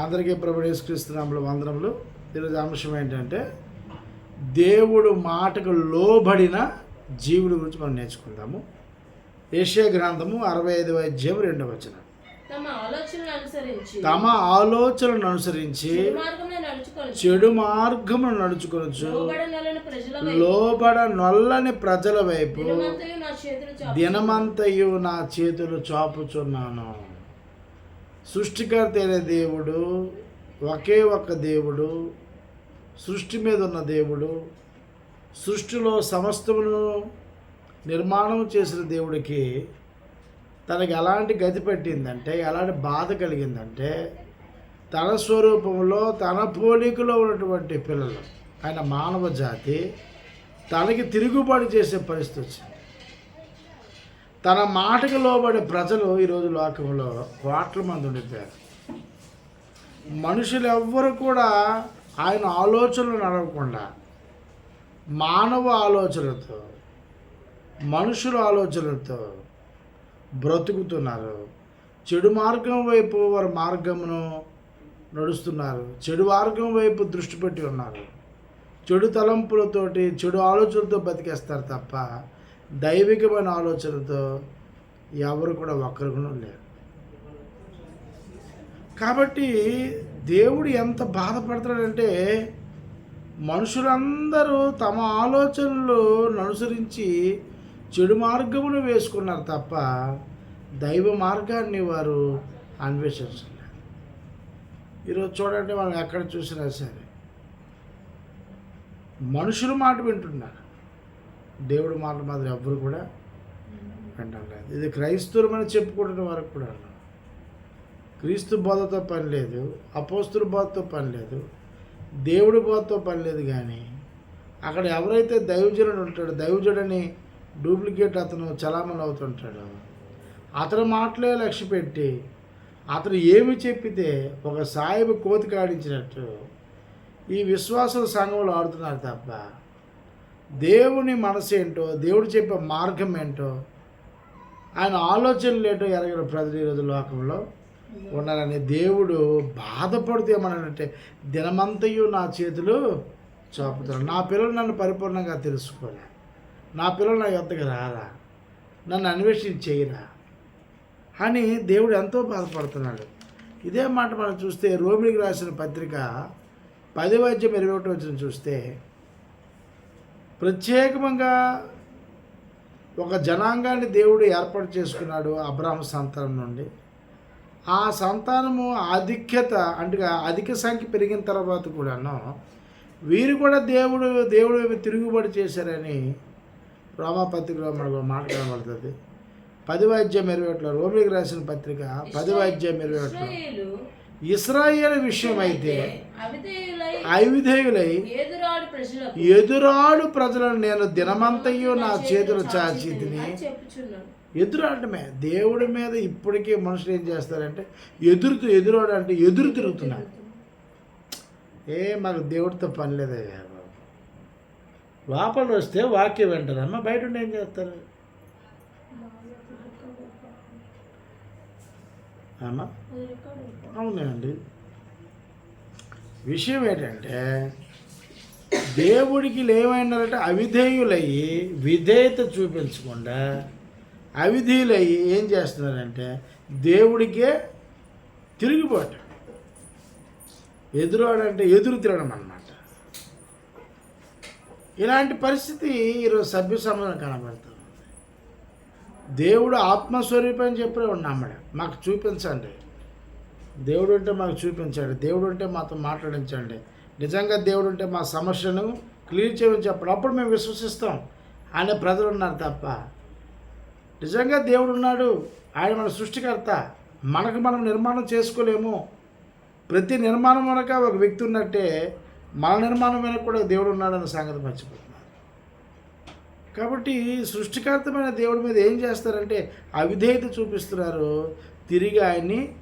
అందరికీ ప్రభు యేసుక్రీస్తునాములు వందనములు. ఈరోజు అంశం ఏంటంటే దేవుడు మాటకు లోబడిన జీవుల గురించి మనం నేర్చుకుందాము. ఏషియా గ్రంథము అరవై ఐదు అధ్యాయం రెండవ వచనం. తమ ఆలోచనలను అనుసరించి చెడు మార్గమును నడుచుకొనొచ్చు ప్రజల లోబడ నొల్లని ప్రజల వైపు దినమంతయు నా చేతులు చాపుచున్నాను. సృష్టికర్త అయిన దేవుడు ఒకే ఒక్క దేవుడు సృష్టి మీద ఉన్న దేవుడు సృష్టిలో సమస్తమును నిర్మాణం చేసిన దేవుడికి తనకి ఎలాంటి గతి పట్టిందంటే ఎలాంటి బాధ కలిగిందంటే తన స్వరూపంలో తన పోలికలో ఉన్నటువంటి పిల్లలు ఆయన మానవ జాతి తనకి తిరుగుబాటు చేసే పరిస్థితి వచ్చింది. తన మాటకు లోబడే ప్రజలు ఈరోజు లోకంలో కోట్ల మంది ఉండిపోయారు మనుషులు ఎవ్వరు కూడా ఆయన ఆలోచనలు నడవకుండా మానవ ఆలోచనలతో మనుషుల ఆలోచనలతో బ్రతుకుతున్నారు. చెడు మార్గం వైపు వారి మార్గమును నడుస్తున్నారు. చెడు మార్గం వైపు దృష్టి పెట్టి ఉన్నారు. చెడు తలంపులతోటి చెడు ఆలోచనలతో బతికేస్తారు తప్ప దైవికమైన ఆలోచనతో ఎవరు కూడా ఒక్కరు లేరు. కాబట్టి దేవుడు ఎంత బాధపడతాడంటే మనుషులందరూ తమ ఆలోచనలు అనుసరించి చెడు మార్గమును వేసుకున్నారు తప్ప దైవ మార్గాన్ని వారు అన్వేషించలేదు. ఈరోజు చూడండి మనం ఎక్కడ చూసినా సరే మనుషుల మాట వింటున్నారు. దేవుడు మాటల మాదిరి ఎవ్వరు కూడా వినడం లేదు. ఇది క్రైస్తవులమని చెప్పుకుంటున్న వరకు కూడా క్రీస్తు బోధతో పని లేదు అపోస్తుల బోధతో పని లేదు దేవుడి బోధతో పని లేదు కానీ అక్కడ ఎవరైతే దైవజనుడు ఉంటాడో దైవజుడని డూప్లికేట్ అతను చలామణి అవుతుంటాడో అతని మాటలే లక్ష్య పెట్టి అతను ఏమి చెప్పితే ఒక సాయిబు కోతి కాడించినట్టు ఈ విశ్వాసుల సంఘంలో ఆడుతున్నారు తప్ప దేవుని మనసు ఏంటో దేవుడు చెప్పే మార్గం ఏంటో ఆయన ఆలోచనలు ఏంటో ఎరగిన ప్రజలు ఈరోజు లోకంలో ఉన్నారని దేవుడు బాధపడితే ఏమన్నాడంటే దినమంతయు నా చేతులు చాపుతారు. నా పిల్లలు నన్ను పరిపూర్ణంగా తెలుసుకోలే. నా పిల్లలు నా యొద్దకు రారా? నన్ను అన్వేషించి చేయరా? అని దేవుడు ఎంతో బాధపడుతున్నాడు. ఇదే మాట మనం చూస్తే రోమిడికి రాసిన పత్రిక పది వైద్యం ఇరవై ఒకటి వచ్చిన చూస్తే ప్రత్యేకంగా ఒక జనాంగాన్ని దేవుడు ఏర్పాటు చేసుకున్నాడు అబ్రాహ్మ సంతానం నుండి. ఆ సంతానము ఆధిక్యత అంటే అధిక సంఖ్య పెరిగిన తర్వాత కూడాను వీరు కూడా దేవుడు దేవుడు తిరుగుబడి చేశారని రోమాపత్రికలో మనకు మాట కనబడుతుంది. పది వాద్యం ఇరవై ఒకటిలో రోమిలికి రాసిన పత్రిక పది వాద్యం ఇరవై ఒకటిలో ఇస్రాయేల్ విషయం అయితే అవిధేయులై ఎదురాడు ప్రజలను నేను దినమంతయు నా చేతులు చాచి తిని ఎదురాడమే దేవుడి మీద ఇప్పటికీ మనుషులు ఏం చేస్తారంటే ఎదురు ఎదురాడు అంటే ఎదురు తిరుగుతున్నారు. ఏ మాకు దేవుడితో పని లేదయ్యా లోపల వస్తే వాక్యం వింటారమ్మా బయట ఉండి ఏం చేస్తారు? అమ్మా? అవునండి. విషయం ఏంటంటే దేవుడికి లేవైనారంటే అవిధేయులయ్యి విధేయత చూపించకుండా అవిధేయులయ్యి ఏం చేస్తున్నారంటే దేవుడికే తిరిగిపోవటం ఎదురాడంటే ఎదురు తిరగడం అన్నమాట. ఇలాంటి పరిస్థితి ఈరోజు సభ్య సమాజం కనబడుతుంది. దేవుడు ఆత్మస్వరూపం అని చెప్పి నమ్మడు. మాకు చూపించండి. దేవుడు ఉంటే మాకు చూపించండి. దేవుడు ఉంటే మాతో మాట్లాడించండి. నిజంగా దేవుడు ఉంటే మా సమస్యను క్లియర్ చేయమని చెప్పడం అప్పుడు మేము విశ్వసిస్తాం. ఆయన ప్రజలు ఉన్నారు తప్ప. నిజంగా దేవుడు ఉన్నాడు ఆయన మన సృష్టికర్త. మనకు మనం నిర్మాణం చేసుకోలేము. ప్రతి నిర్మాణం వెనక ఒక వ్యక్తి ఉన్నట్టే మన నిర్మాణం వెనక కూడా దేవుడు ఉన్నాడన్న సంగతి మర్చిపోతున్నారు. కాబట్టి సృష్టికర్తమైన దేవుడి మీద ఏం చేస్తారంటే అవిధేయత చూపిస్తున్నారు. తిరిగి ఆయన్ని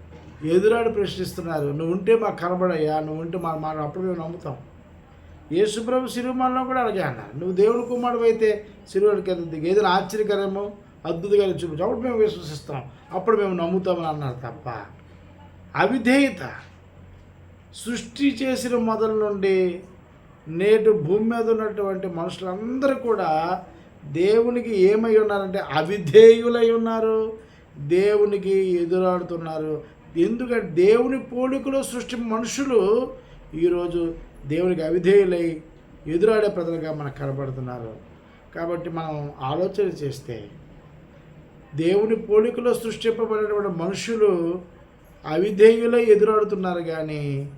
ఎదురాడి ప్రశ్నిస్తున్నారు. నువ్వు ఉంటే మాకు కనబడయ్యా నువ్వు ఉంటే మా మనం అప్పుడు మేము నమ్ముతాం. యేసుప్రభు సిరుమల్లో కూడా అలాగే అన్నారు. నువ్వు దేవుని కుమారుడు అయితే సిరువుడికి దిగి. ఏదైనా ఆశ్చర్యకరమో అద్భుతంగా చూపించు. అప్పుడు మేము విశ్వసిస్తాం. అప్పుడు మేము నమ్ముతామని అన్నారు తప్ప అవిధేయత సృష్టి చేసిన మొదల నుండి నేటి భూమి మీద ఉన్నటువంటి మనుషులందరూ కూడా దేవునికి ఏమై ఉన్నారంటే అవిధేయులై ఉన్నారు. దేవునికి ఎదురాడుతున్నారు. ఎందుకంటే దేవుని పోలికలో సృష్టి మనుషులు ఈరోజు దేవునికి అవిధేయులై ఎదురాడే ప్రజలుగా మనకు కనబడుతున్నారు. కాబట్టి మనం ఆలోచన చేస్తే దేవుని పోలికలో సృష్టింపబడినటువంటి మనుషులు అవిధేయులై ఎదురాడుతున్నారు కానీ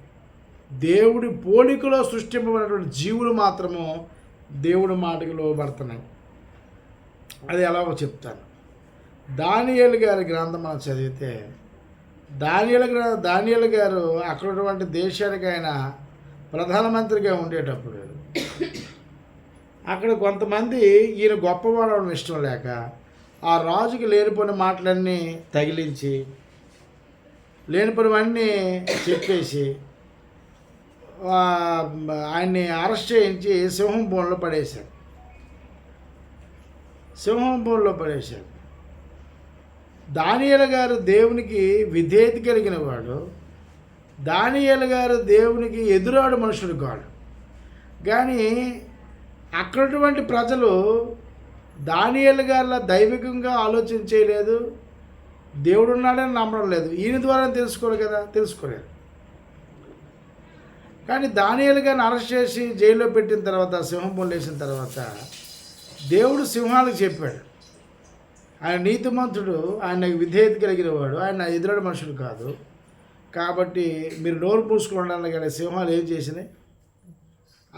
దేవుడి పోలికలో సృష్టింపబడినటువంటి జీవులు మాత్రము దేవుడి మాటకు లోబడుతున్నాయి. అది ఎలాగో చెప్తాను? దానియేలు గారి గ్రంథం మనం చదివితే దానియేలు గ్ర గారు అక్కడ ఉన్నటువంటి దేశానికి ఆయన ప్రధానమంత్రిగా ఉండేటప్పుడు అక్కడ కొంతమంది ఈయన గొప్పవాడవడం ఇష్టం లేక ఆ రాజుకి లేనిపోయిన మాటలన్నీ తగిలించి లేనిపోయినవన్నీ చెప్పేసి ఆయన్ని అరెస్ట్ చేయించి సింహం బోన్లో పడేశాడు సింహం బోన్లో పడేశాడు దానియల గారు దేవునికి విధేయత కలిగిన వాడు దానియల గారు దేవునికి ఎదురాడు మనుషుడు కాడు. కానీ అక్కడటువంటి ప్రజలు దానియేలు గారిలా దైవికంగా ఆలోచన చేయలేదు దేవుడు ఉన్నాడని నమ్మడం లేదు. ఈయన ద్వారా తెలుసుకోరు కదా? తెలుసుకోలేదు. కానీ దానియేలు గారిని అరెస్ట్ చేసి జైల్లో పెట్టిన తర్వాత సింహం లేచిన తర్వాత దేవుడు సింహాలకు చెప్పాడు. ఆయన నీతిమంతుడు ఆయన విధేయత కలిగిన వాడు ఆయన ఎదురడు మనుషుడు కాదు. కాబట్టి మీరు నోరు పూసుకోవడానికి కానీ సింహాలు ఏం చేసినాయి?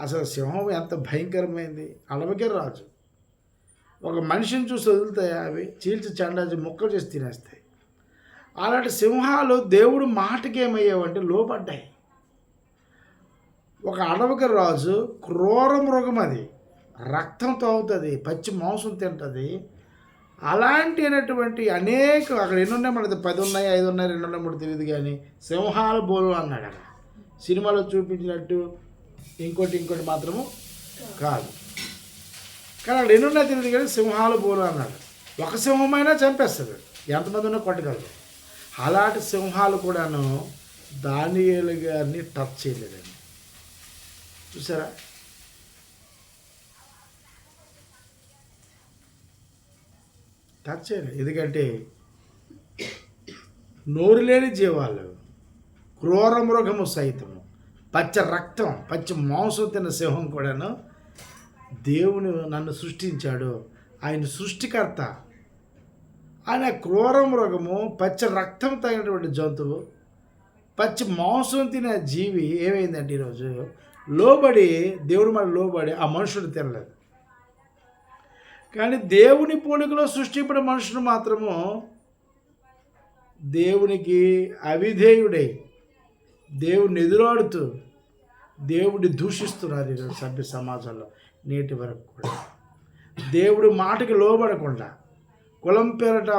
అసలు సింహం ఎంత భయంకరమైంది. అలవకే రాజు. ఒక మనిషిని చూసి వదులుతాయి అవి చీల్చి చండాచి ముక్కలు చేసి తినేస్తాయి. అలాంటి సింహాలు దేవుడు మాటకేమయ్యావంటే లోపడ్డాయి. ఒక అడవికి రాజు క్రూర మృగం అది. రక్తం తాగుతుంది పచ్చి మాంసం తింటుంది అలాంటి అయినటువంటి అనేక అక్కడ ఎన్ని ఉన్నాయి మనది పది ఉన్నాయి ఐదు ఉన్నాయి రెండు ఉన్నాయి మూడు తెలియదు కానీ సింహాల బోలు అన్నాడు అక్కడ. సినిమాలో చూపించినట్టు ఇంకోటి ఇంకోటి మాత్రము కాదు. కానీ అక్కడ ఎన్ని ఉన్నాయి తెలియదు కానీ సింహాల బోలు అన్నాడు. ఒక సింహమైనా చంపేస్తుంది ఎంతమంది ఉన్నా కొట్టగలరు. అలాంటి సింహాలు కూడాను దానియేలు గారిని టచ్ చేయలేదండి. చూసారా? టచ్ చేయరు. ఎందుకంటే నోరు లేని జీవాలు క్రూర మృగము సైతము పచ్చ రక్తం పచ్చి మాంసం తిన్న సింహం కూడాను దేవుని నన్ను సృష్టించాడు. ఆయన సృష్టికర్త. ఆయన క్రూర మృగము పచ్చ రక్తం తగినటువంటి జంతువు పచ్చి మాంసం తినే జీవి ఏమైందంటే ఈరోజు? లోబడి దేవుడు మన లోబడి ఆ మనుషుడు తినలేదు. కానీ దేవుని పోలికలో సృష్టించిన మనుషులు మాత్రము దేవునికి అవిధేయుడై దేవుని ఎదురాడుతూ దేవుడిని దూషిస్తున్నారు ఈరోజు సభ్య సమాజంలో నేటి వరకు కూడా. దేవుడి మాటకి లోబడకుండా కులం పేరట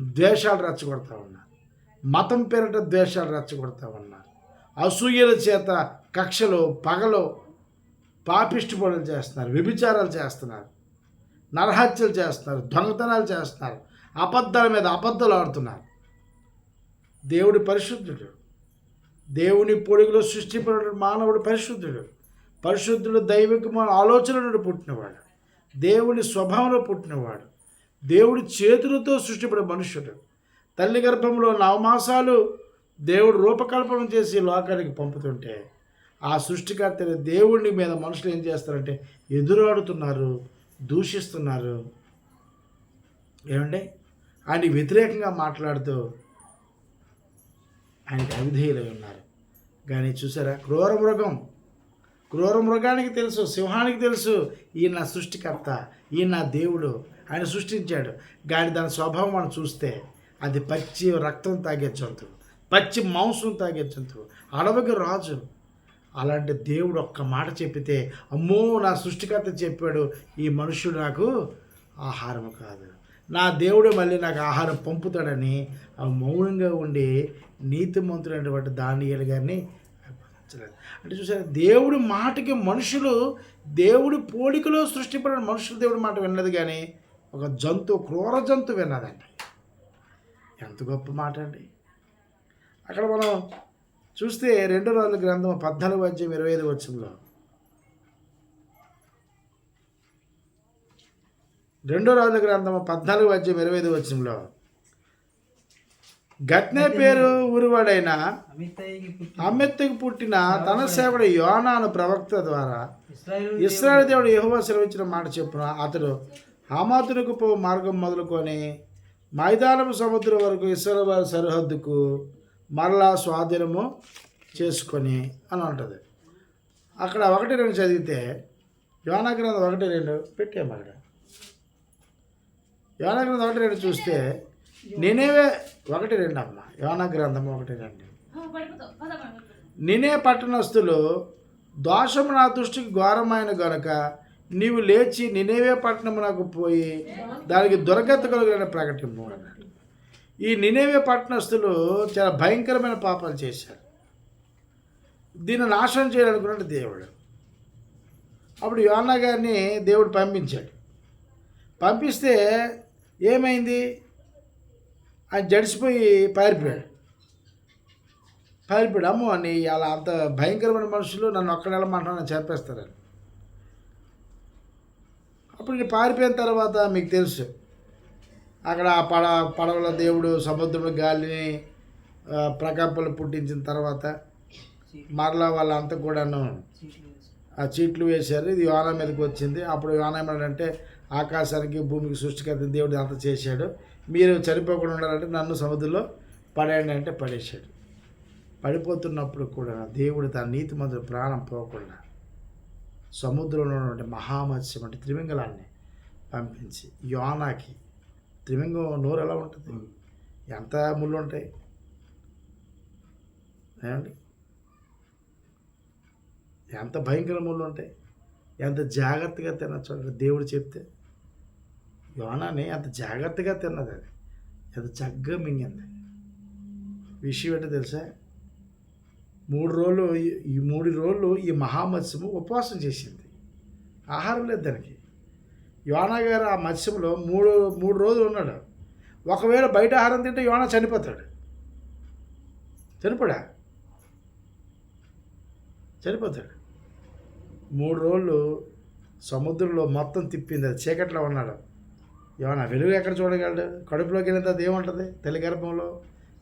ద్వేషాలు రచ్చగొడతా ఉన్నారు మతం పేరట ద్వేషాలు రచ్చగొడతా ఉన్నారు అసూయల చేత కక్షలు పగలు పాపిష్టి పనులు చేస్తున్నారు వ్యభిచారాలు చేస్తున్నారు. నరహత్యలు చేస్తున్నారు దొంగతనాలు చేస్తున్నారు అబద్ధాల మీద అబద్ధాలు ఆడుతున్నారు. దేవుడి పరిశుద్ధుడు. దేవుని పొడుగులో సృష్టిపడిన మానవుడు పరిశుద్ధుడు. పరిశుద్ధుడు దైవికమైన ఆలోచన నుండి పుట్టినవాడు. దేవుని స్వభావంలో పుట్టినవాడు. దేవుడి చేతులతో సృష్టిపడిన మనుష్యుడు. తల్లి గర్భంలో నవమాసాలు దేవుడు రూపకల్పన చేసి లోకానికి పంపుతుంటే ఆ సృష్టికర్తనే దేవుడిని మీద మనుషులు ఏం చేస్తారంటే ఎదురాడుతున్నారు దూషిస్తున్నారు. ఏమండి? ఆయన వ్యతిరేకంగా మాట్లాడుతూ ఆయనకి అవిధేయులై ఉన్నారు. కానీ చూసారా? క్రూర మృగం క్రూర మృగానికి తెలుసు సింహానికి తెలుసు ఈయన సృష్టికర్త ఈయన దేవుడు ఆయన సృష్టించాడు. కానీ దాని స్వభావం మనం చూస్తే అది పచ్చి రక్తం తాగే జంతువు పచ్చి మాంసం తాగే జంతువు అడవికి రాజు అలాంటి దేవుడు ఒక్క మాట చెప్పితే అమ్మో నా సృష్టికర్త చెప్పాడు ఈ మనుషుడు నాకు ఆహారం కాదు. నా దేవుడు మళ్ళీ నాకు ఆహారం పంపుతాడని మౌనంగా ఉండి నీతిమంతుడైనటువంటి దానియలు గారిని అభినందించలేదు. అంటే చూసారు దేవుడి మాటకి మనుషులు దేవుడి పోలికలో సృష్టిపడిన మనుషులు దేవుడి మాట విన్నది కానీ ఒక జంతువు క్రూర జంతువు విన్నదండి ఎంత గొప్ప మాట అండి అక్కడ మనం చూస్తే రెండో రోజుల గ్రంథం పద్నాలుగు అధ్యాయం ఇరవై ఐదు వచ్చంలో రెండో రోజుల గ్రంథం పద్నాలుగు అధ్యాయం ఇరవై ఐదు వచ్చంలో గట్నే పేరు ఊరివాడైన అమిత్తయికి అమ్మెత్తకు పుట్టిన తన సేవడు యోనాను ప్రవక్త ద్వారా ఇస్రాయల్ దేవుడు యెహోవా సెలవించిన మాట చెప్పున అతడు హమాతునకు పో మార్గం మొదలుకొని మైదానం సముద్రం వరకు ఇస్రాయల్ వారి సరిహద్దుకు మరలా స్వాధీనము చేసుకొని అని ఉంటుంది అక్కడ ఒకటి రెండు చదివితే యోనాగ్రంథం ఒకటి రెండు పెట్టాము అక్కడ. యోనాగ్రంథం ఒకటి రెండు చూస్తే నేనేవే ఒకటి రెండు అమ్మ యోనాగ్రంథం ఒకటి రెండు. నినే పట్టణస్థులు దోషము నా దృష్టికి ఘోరమైన గనుక నీవు లేచి నినేవే పట్టణమునకు పోయి దానికి దుర్గత కలుగులని ప్రకటింపు అన్నాడు. ఈ నినేవే పట్టణస్థులు చాలా భయంకరమైన పాపాలు చేశారు. దీన్ని నాశనం చేయాలనుకున్నాడు దేవుడు. అప్పుడు యోనా గారిని దేవుడు పంపించాడు. పంపిస్తే ఏమైంది? ఆయన జడిసిపోయి పారిపోయాడు. పారిపోయాడు. అమ్మో అని అలా అంత భయంకరమైన మనుషులు నన్ను ఒక్క నెల మాట్లాడిన చంపేస్తారని. అప్పుడు పారిపోయిన తర్వాత మీకు తెలుసు. అక్కడ ఆ పడ పడవల దేవుడు సముద్రంలో గాలిని ఆ, పుట్టించిన తర్వాత మరలా వాళ్ళంతా కూడాను ఆ చీట్లు వేశారు. ఇది యోన మీదకి వచ్చింది. అప్పుడు యోన ఏమన్నాడంటే ఆకాశానికి భూమికి సృష్టికర్త దేవుడు అంత చేశాడు. మీరు చనిపోకుండా ఉండాలంటే నన్ను సముద్రంలో పడేయండి అంటే పడేశాడు. పడిపోతున్నప్పుడు కూడా దేవుడు తన నీతి మందు ప్రాణం పోకుండా సముద్రంలో ఉన్నటువంటి మహామత్స్యం అంటే త్రిమింగళాన్ని పంపించి యోనాకి త్రిమింగం నోరు ఎలా ఉంటుంది? ఎంత ముళ్ళు ఉంటాయి? ఏమండి? ఎంత భయంకర ముళ్ళు ఉంటాయి? ఎంత జాగ్రత్తగా తినచ్చు? చూడండి దేవుడు చెప్తే యోనాని అంత జాగ్రత్తగా తిన్నది అది. ఎంత చక్కగా మింగింది. విషయం ఏంటో తెలుసా? మూడు రోజులు ఈ- ఈ మూడు రోజులు ఈ మహామత్స్యము ఉపవాసం చేసింది. ఆహారం లేదు దానికి. యోనా గారు ఆ మత్స్యంలో మూడు మూడు రోజులు ఉన్నాడు. ఒకవేళ బయట ఆహారం తింటే యోనా చనిపోతాడు. చనిపోడా? చనిపోతాడు. మూడు రోజులు సముద్రంలో మొత్తం తిప్పింది అది చీకట్లో ఉన్నాడు. యోనా వెలుగు ఎక్కడ చూడగలడు? కడుపులోకి వెళ్ళిన తర్వాత ఏముంటుంది? తల్లి గర్భంలో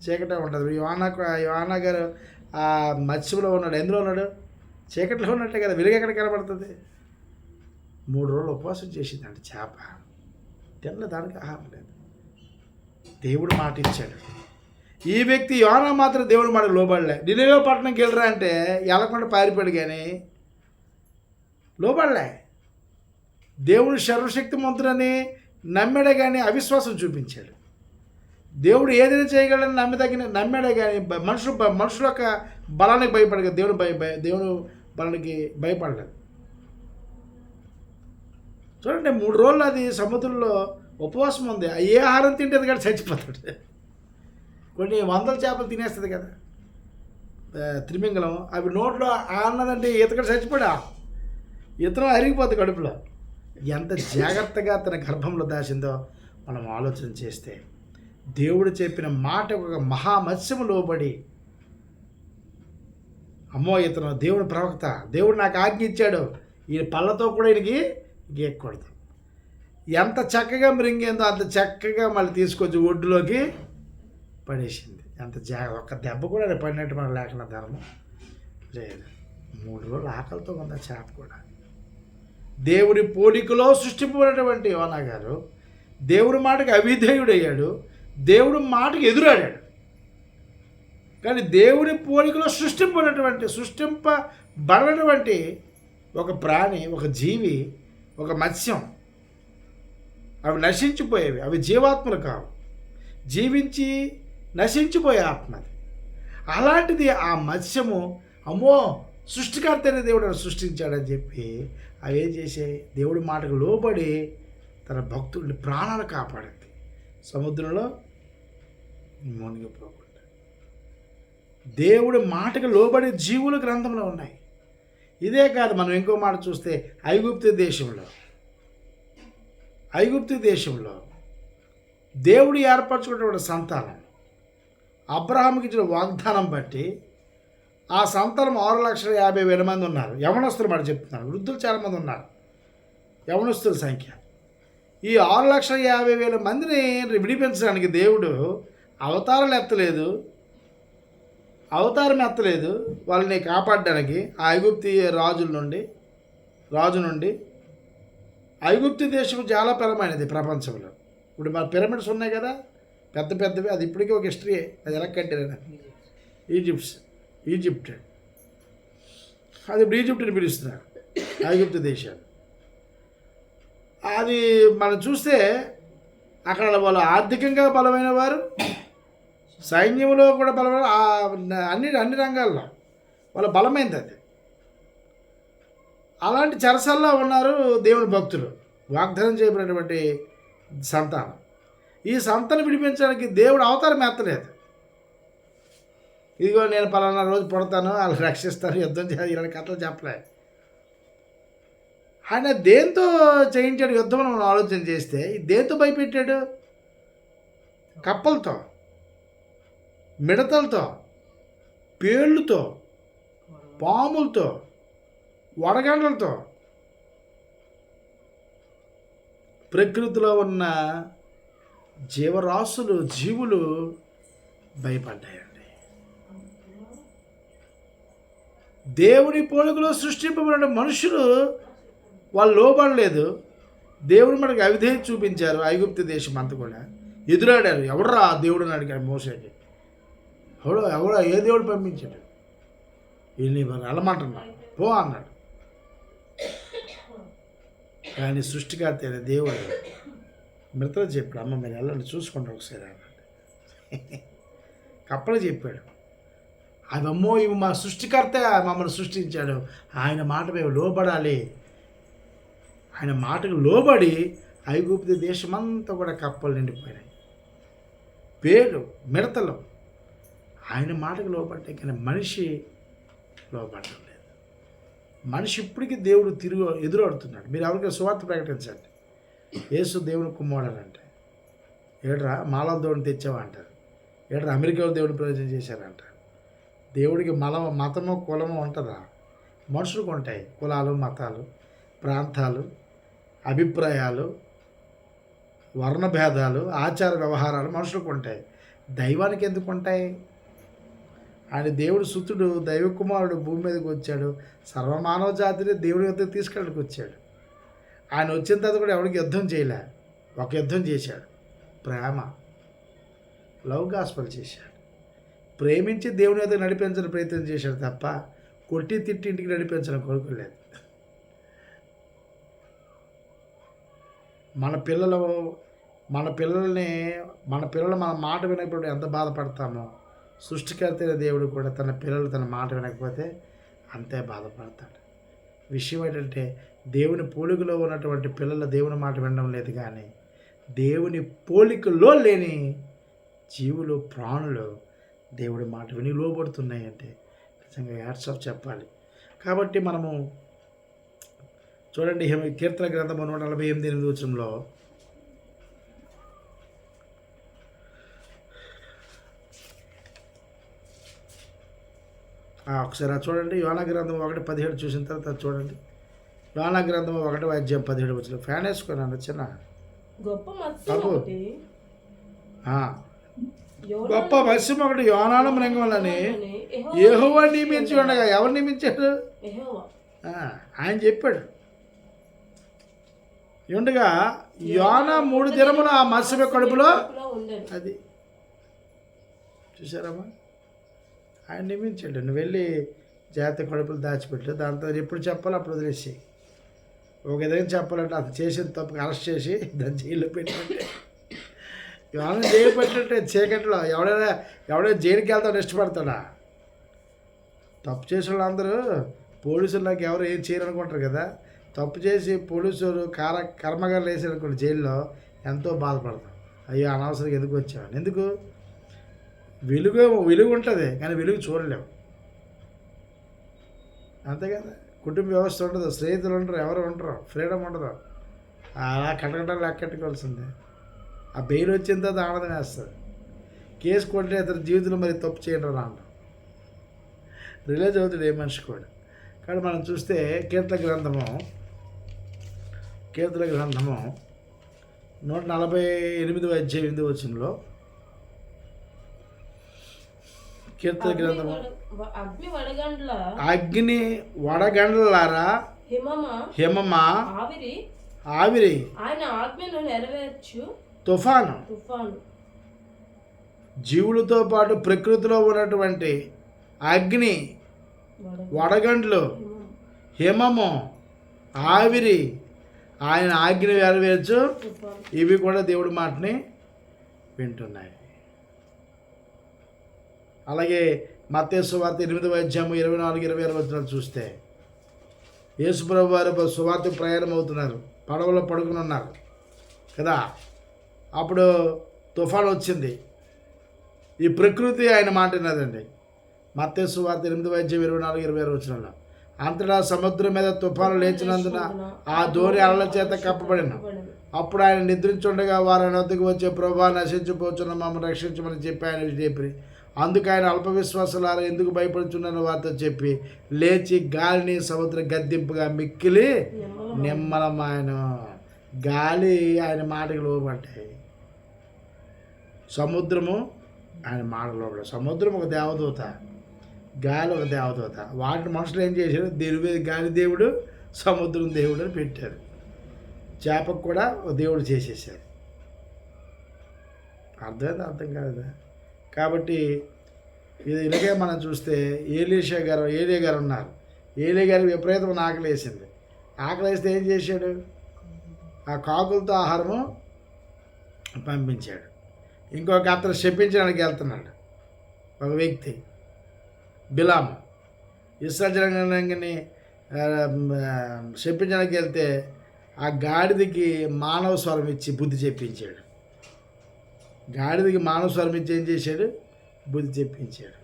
చీకటే ఉంటుంది. యోనా యోనా గారు ఆ మత్స్యంలో ఉన్నాడు. ఎందులో ఉన్నాడు? చీకట్లో ఉన్నట్టే కదా వెలుగు ఎక్కడ కనబడుతుంది? మూడు రోజులు ఉపవాసం చేసిందంట చేప. తిన్న దానికి ఆహారం లేదు. దేవుడు మాట ఇచ్చాడు. ఈ వ్యక్తి యోనా మాత్రం దేవుడు మాట లోబడలే. నిలవ పట్టణంకి వెళ్ళరా అంటే ఎలకుండా పారిపోయాడు కానీ లోబడలే. దేవుడు సర్వశక్తిమంతుడని నమ్మాడే కానీ అవిశ్వాసం చూపించాడు. దేవుడు ఏదైనా చేయగలని నమ్మదగిన నమ్మాడే కానీ మనుషులు మనుషుల యొక్క బలానికి భయపడగా దేవుడు భయ దేవుడు బలానికి భయపడలేదు. చూడండి మూడు రోజులు అది సముద్రంలో ఉపవాసం ఉంది. ఏ ఆహారం తింటేది కదా చచ్చిపోతాడు. కొన్ని వందల చేపలు తినేస్తుంది కదా. త్రిమింగలం అవి నోట్లో ఆన్నదంటే ఈతకడ చచ్చిపోడా? ఇతరం అరిగిపోద్ది కడుపులో. ఎంత జాగ్రత్తగా తన గర్భంలో దాచిందో మనం ఆలోచన చేస్తే దేవుడు చెప్పిన మాట ఒక మహామత్స్యము లోబడి అమ్మో ఇతను దేవుడు ప్రవక్త దేవుడు నాకు ఆజ్ఞ ఇచ్చాడు. ఈ పళ్ళతో కూడా ఈయనకి గీయకూడదు. ఎంత చక్కగా మృంగిందో అంత చక్కగా మళ్ళీ తీసుకొచ్చి ఒడ్డులోకి పడేసింది. ఎంత జాగ్రత్త ఒక్క దెబ్బ కూడా పడినట్టు మనం లేకుండా ధర్మం. లేదు మూడు రోజులు ఆకలితో ఉంది చేప కూడా? దేవుడి పోలికలో సృష్టిపోయినటువంటి యోనా గారు దేవుడి మాటకి అవిధేయుడయ్యాడు. దేవుడి మాటకి ఎదురాడాడు. కానీ దేవుడి పోలికలో సృష్టింపనటువంటి సృష్టింపబడినటువంటి ఒక ప్రాణి ఒక జీవి ఒక మత్స్యం. అవి నశించిపోయేవి అవి జీవాత్మలు కావు. జీవించి నశించిపోయే ఆత్మది అలాంటిది ఆ మత్స్యము అమ్మో సృష్టికర్త అనే దేవుడు సృష్టించాడని చెప్పి అవి ఏం చేసే దేవుడి మాటకు లోబడి తన భక్తుడిని ప్రాణాలు కాపాడింది. సముద్రంలో మునిగిపోకుండా. దేవుడి మాటకు లోబడి జీవుల గ్రంథంలో ఉన్నాయి. ఇదే కాదు మనం ఇంకో మాట చూస్తే ఐగుప్తు దేశంలో. ఐగుప్తు దేశంలో దేవుడు ఏర్పరచుకున్నటువంటి సంతానం అబ్రహాంకి ఇచ్చిన వాగ్దానం బట్టి ఆ సంతానం ఆరు లక్షల యాభై వేల మంది ఉన్నారు. యవనస్తులు మాట చెప్తున్నారు. వృద్ధులు చాలామంది ఉన్నారు. యవనస్తుల సంఖ్య. ఈ ఆరు లక్షల యాభై వేల మందిని విడిపించడానికి దేవుడు అవతారాలు ఎత్తలేదు. అవతారం ఎత్తలేదు వాళ్ళని కాపాడడానికి ఆ ఐగుప్తి రాజుల నుండి రాజు నుండి ఐగుప్తి దేశం చాలా బలమైనది ప్రపంచంలో. ఇప్పుడు మన పిరమిడ్స్ ఉన్నాయి కదా పెద్ద పెద్దవి అది ఇప్పటికీ ఒక హిస్టరీ అది ఎలా కట్టారు ఈజిప్ట్స్ ఈజిప్ట్. అది ఇప్పుడు ఈజిప్ట్ని పిలుస్తున్నారు ఐగుప్తి దేశాలు అది మనం చూస్తే అక్కడ వాళ్ళు ఆర్థికంగా బలమైన వారు సైన్యంలో కూడా బలమైన అన్ని అన్ని రంగాల్లో వాళ్ళ బలమైంది అది. అలాంటి చెరసల్లో ఉన్నారు దేవుని భక్తులు వాగ్దానం చేయబడినటువంటి సంతానం. ఈ సంతను విడిపించడానికి దేవుడు అవతారం ఎత్తలేదు. ఇదిగో నేను పలానా రోజు పుడతాను వాళ్ళు రక్షిస్తాను యుద్ధం చేయాలి ఇలాంటి కథలు చెప్పలే. ఆయన దేంతో చేయించాడు యుద్ధం మనం ఆలోచన చేస్తే దేంతో భయపెట్టాడు? కప్పలతో. మిడతలతో పేళ్ళుతో పాములతో వడగండ్లతో. ప్రకృతిలో ఉన్న జీవరాశులు జీవులు భయపడ్డాయండి. దేవుని పోలికలో సృష్టింపబడిన మనుషులు వాళ్ళు లోబడలేదు. దేవుడు మనకి అవిధేయం చూపించారు ఐగుప్తి దేశం అంతా కూడా. ఎదురాడారు. ఎవడరా దేవుడు అని అడిగాడు మోసేకి ఎవడో ఎవడో ఏ దేవుడు పంపించాడు? వీళ్ళని మరి వెళ్ళమంటున్నా. పో అన్నాడు. కానీ సృష్టికర్త అయిన దేవుడు మృతలు చెప్పాడు అమ్మ మీరు వెళ్ళండి చూసుకోండి ఒకసారి అన్నాడు. కప్పలు చెప్పాడు. అవమ్మో ఇవి మా సృష్టికర్త మమ్మల్ని సృష్టించాడు. ఆయన మాట మేము లోబడాలి. ఆయన మాటకు లోబడి ఐగుప్తి దేశమంతా కూడా కప్పలు నిండిపోయినాయి. పేరు మిడతలు ఆయన మాటకు లోబడ్డాయి కానీ మనిషి లోబడడం లేదు. మనిషి ఇప్పటికీ దేవుడు తిరుగు ఎదురాడుతున్నాడు. మీరు ఎవరికి సువార్త ప్రకటించండి. యేసు దేవుని కుమ్మాడనంటే ఏడ్రా మాలవ దేవుడిని తెచ్చావా అంటారు ఏడ్రా అమెరికాలో దేవుడిని ప్రయోజనం చేశారంటారు దేవుడికి మల మతము కులము ఉంటుందా? మనుషులకు ఉంటాయి కులాలు మతాలు ప్రాంతాలు అభిప్రాయాలు వర్ణభేదాలు ఆచార వ్యవహారాలు మనుషులకు ఉంటాయి దైవానికి ఎందుకు ఉంటాయి ఆయన దేవుడు సుతుడు దైవ కుమారుడు భూమి మీదకి వచ్చాడు. సర్వమానవ జాతిని దేవుడి వద్దకు తీసుకెళ్ళడానికి వచ్చాడు ఆయన వచ్చిన తర్వాత కూడా ఎవరికి యుద్ధం చేయలే. ఒక యుద్ధం చేశాడు. ప్రేమ. లవ్ గాస్పల్ చేశాడు. ప్రేమించి దేవుని యొక్క నడిపించడం ప్రయత్నం చేశాడు తప్ప కొట్టి తిట్టి ఇంటికి నడిపించడం కోరుకోలేదు మన పిల్లలు మన పిల్లల్ని మన పిల్లలు మన మాట వినప్పుడు ఎంత బాధపడతామో సృష్టికర్త దేవుడు కూడా తన పిల్లలు తన మాట వినకపోతే అంతే బాధపడతాడు. విషయం ఏంటంటే దేవుని పోలికలో ఉన్నటువంటి పిల్లల దేవుని మాట వినడం లేదు కానీ దేవుని పోలికలో లేని జీవులు ప్రాణులు దేవుడి మాట విని లోబడుతున్నాయి అంటే నిజంగా యాడ్సాఫ్ చెప్పాలి. కాబట్టి మనము చూడండి కీర్తన గ్రంథం నూట నలభై ఎనిమిది ఎనిమిది ఒకసారి చూడండి. యోనా గ్రంథం ఒకటి పదిహేడు చూసిన తర్వాత చూడండి. యోనా గ్రంథం ఒకటి వాద్యం పదిహేడు వచ్చిన ఫ్యాన్ వేసుకున్నాను చిన్న. గొప్ప మత్స్యం బాబు. ఒకటి. ఆ. యోనా గొప్ప మత్స్యం ఒకటి యోనాను మృంగంలని అని. యెహోవా ఏహోవా నియమించి ఉండగా ఎవరు. ఆ, ఆయన చెప్పాడు. ఉండగా యోన మూడు దినములు ఆ మత్స్య కడుపులో. అది. చూసారమ్మా ఆయన నియమించండి. నువ్వు వెళ్ళి జాగ్రత్త కడుపులు దాచిపెట్టు. దాంతో ఎప్పుడు చెప్పాలో అప్పుడు వదిలేసి ఒక విధంగా చెప్పాలంటే అది చేసిన తప్పుకు అరెస్ట్ చేసి దాన్ని జైల్లో పెట్టినట్టే. ఎవరైనా జైలు పెట్టినట్టే చీకట్లో. ఎవడైనా ఎవడైనా జైలుకి వెళ్తాడు ఇష్టపడతాడా? తప్పు చేసిన వాళ్ళందరూ పోలీసులు నాకు ఎవరు ఏం చేయరనుకుంటారు కదా. తప్పు చేసి పోలీసులు కార కర్మగారు వేసారనుకోండి జైల్లో ఎంతో బాధపడతాం. అయ్యో అనవసరంగా ఎందుకు వచ్చాను ఎందుకు? వెలుగు వెలుగు ఉంటుంది కానీ వెలుగు చూడలేము అంతే కదా? కుటుంబ వ్యవస్థ ఉండదు స్నేహితులు ఉండరు ఎవరు ఉండరు ఫ్రీడమ్ ఉండదు. అలా కట్టకట్టాలి లెక్కెట్టుకోవాల్సిందే. ఆ బెయిల్ వచ్చిన తర్వాత ఆనందం వేస్తుంది. కేసు కొట్టే అతని జీవితంలో మరి తప్పు చేయడం రాంటాం రిలీజ్ అవుతాడు ఏ మనిషి కూడా. కానీ మనం చూస్తే కీర్తన గ్రంథము కీర్తన గ్రంథము నూట నలభై ఎనిమిది అధ్యాయం ఎనిమిది వచ్చినలో కీర్తన గ్రంథము. అగ్ని వడగండ్ల అగ్ని వడగండ్లారా హిమమ? హిమమా? ఆవిరి? ఆవిరి. ఆయన ఆజ్ఞను నెరవేర్చు. తుఫాను. తుఫాను. జీవులతో పాటు ప్రకృతిలో ఉన్నటువంటి అగ్ని వడ- వడగండ్లు హిమం. హిమము ఆవిరి ఆయన ఆజ్ఞ నెరవేర్చు. ఇవి కూడా దేవుడి మాటని వింటున్నాయి. అలాగే మత్తేసు వార్త ఎనిమిదవ అధ్యాయము ఇరవై నాలుగు ఇరవై ఆరు వచ్చిన చూస్తే యేసుప్రభు వారు సువార్త ప్రయాణం అవుతున్నారు పడవలో పడుకుని ఉన్నారు కదా? అప్పుడు తుఫాన్ వచ్చింది. ఈ ప్రకృతి ఆయన మాట విన్నదండి. మత్తేసు వార్త ఎనిమిది అధ్యాయం ఇరవై నాలుగు ఇరవై ఆరు వచ్చిన అంతటా సముద్రం మీద తుఫాను లేచినందున ఆ ధోని అలల చేత కప్పబడిన. అప్పుడు ఆయన నిద్రించుండగా వారి వద్దకు వచ్చే ప్రభా నశించిపోతున్న మమ్మల్ని రక్షించమని చెప్పి ఆయన చెప్పి అందుకు ఆయన అల్ప విశ్వాసాలు ఎందుకు భయపడుచున్నాను వారితో చెప్పి లేచి గాలిని సముద్ర గద్దింపుగా మిక్కిలి నిమ్మలం నిమ్మలమాయన. గాలి ఆయన మాటకు లోబడ్డాయి. సముద్రము ఆయన మాటకు లోబడ్డాయి. సముద్రం ఒక దేవదూత గాలి ఒక దేవదూత. వాటిని మనుషులు ఏం చేశారు? దీని మీద గాలి దేవుడు సముద్రం దేవుడు అని పెట్టారు. చేపకు కూడా ఒక దేవుడు చేసేసారు. అర్థమైంది? అర్థం కాదు కాబట్టి ఇది ఇలాగే మనం చూస్తే ఏలీషా గారు ఏలియా గారు ఉన్నారు. ఏలియా గారికి విపరీతమైన ఆకలి వేసింది. ఆకలి వేస్తే ఏం చేశాడు? ఆ కాకులతో ఆహారము పంపించాడు. ఇంకొక అతను శపించడానికి వెళ్తున్నాడు. ఒక వ్యక్తి బిలాము ఇస్రాజనాంగని శపించడానికి వెళ్తే ఆ గాడిదకి మానవ స్వరం ఇచ్చి బుద్ధి చెప్పించాడు. గాడిదకి మానవ స్వరం ఇచ్చి ఏం చేశాడు? బుద్ధి చెప్పించాడు.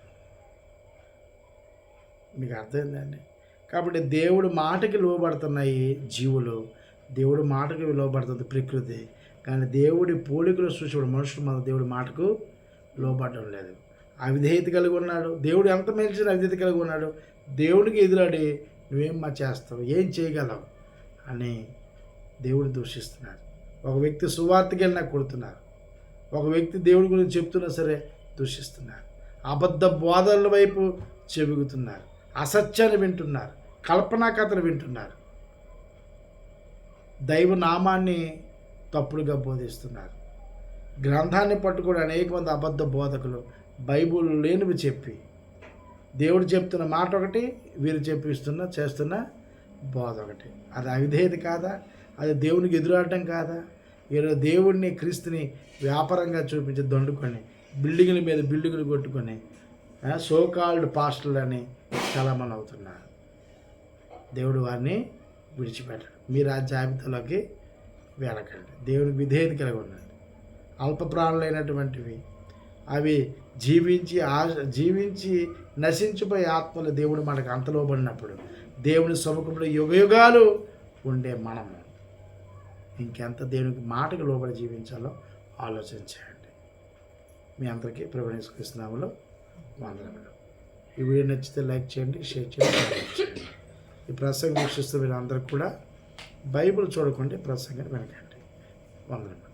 మీకు అర్థమైందండి కాబట్టి దేవుడు మాటకి లోబడుతున్నాయి జీవులు. దేవుడు మాటకు లోబడుతుంది ప్రకృతి. కానీ దేవుడి పోలికలు చూసేవాడు మనుషులు మన దేవుడి మాటకు లోబడడం లేదు. అవిధేయత కలిగి ఉన్నాడు. దేవుడు ఎంత మేల్చిన అవిధేయత కలిగి ఉన్నాడు? దేవుడికి ఎదురాడి నువ్వేం మా చేస్తావు? ఏం చేయగలవు? అని దేవుడు దూషిస్తున్నారు ఒక వ్యక్తి సువార్తకి వెళ్ళినా కొడుతున్నారు. ఒక వ్యక్తి దేవుడి గురించి చెప్తున్నా సరే దూషిస్తున్నారు. అబద్ధ బోధనల వైపు చెబుతున్నారు అసత్యాన్ని వింటున్నారు. కల్పనా కథలు వింటున్నారు. దైవ నామాన్ని తప్పుడుగా బోధిస్తున్నారు. గ్రంథాన్ని పట్టుకుని అనేక మంది అబద్ధ బోధకులు బైబుల్ లేనివి చెప్పి దేవుడు చెప్తున్న మాట ఒకటి వీరు చెప్పిస్తున్న చేస్తున్న బోధ ఒకటి. అది అవిధేయత కాదా? అది దేవునికి ఎదురాడటం కాదా? ఈరోజు దేవుడిని క్రీస్తుని వ్యాపారంగా చూపించి దండుకొని బిల్డింగుల మీద బిల్డింగులు కొట్టుకొని సోకాల్డ్ పాస్టర్లు అని చాలామంది అవుతున్నారు. దేవుడు వారిని విడిచిపెట్టడు. మీరు ఆ జాబితాలోకి వెళ్ళకండి. దేవునికి విధేయత కలిగి ఉండండి. అల్ప ప్రాణులైనటువంటివి అవి జీవించి ఆ జీవించి నశించిపోయే ఆత్మలు దేవుడు మనకు అంతలోబడినప్పుడు దేవుని సముఖంలో యుగయుగాలు ఉండే మనము. ఇంకెంత దేవునికి మాటకు లోబడి జీవించాలో ఆలోచన చేయండి. మీ అందరికీ ప్రవేశిస్తున్నాములో వందనములు. ఈ వీడియో నచ్చితే లైక్ చేయండి షేర్ చేయండి ఈ ప్రసంగం వీక్షిస్తూ వీళ్ళందరూ కూడా బైబిల్ చూడకుండా ప్రసంగాన్ని వెనకండి. వందనములు.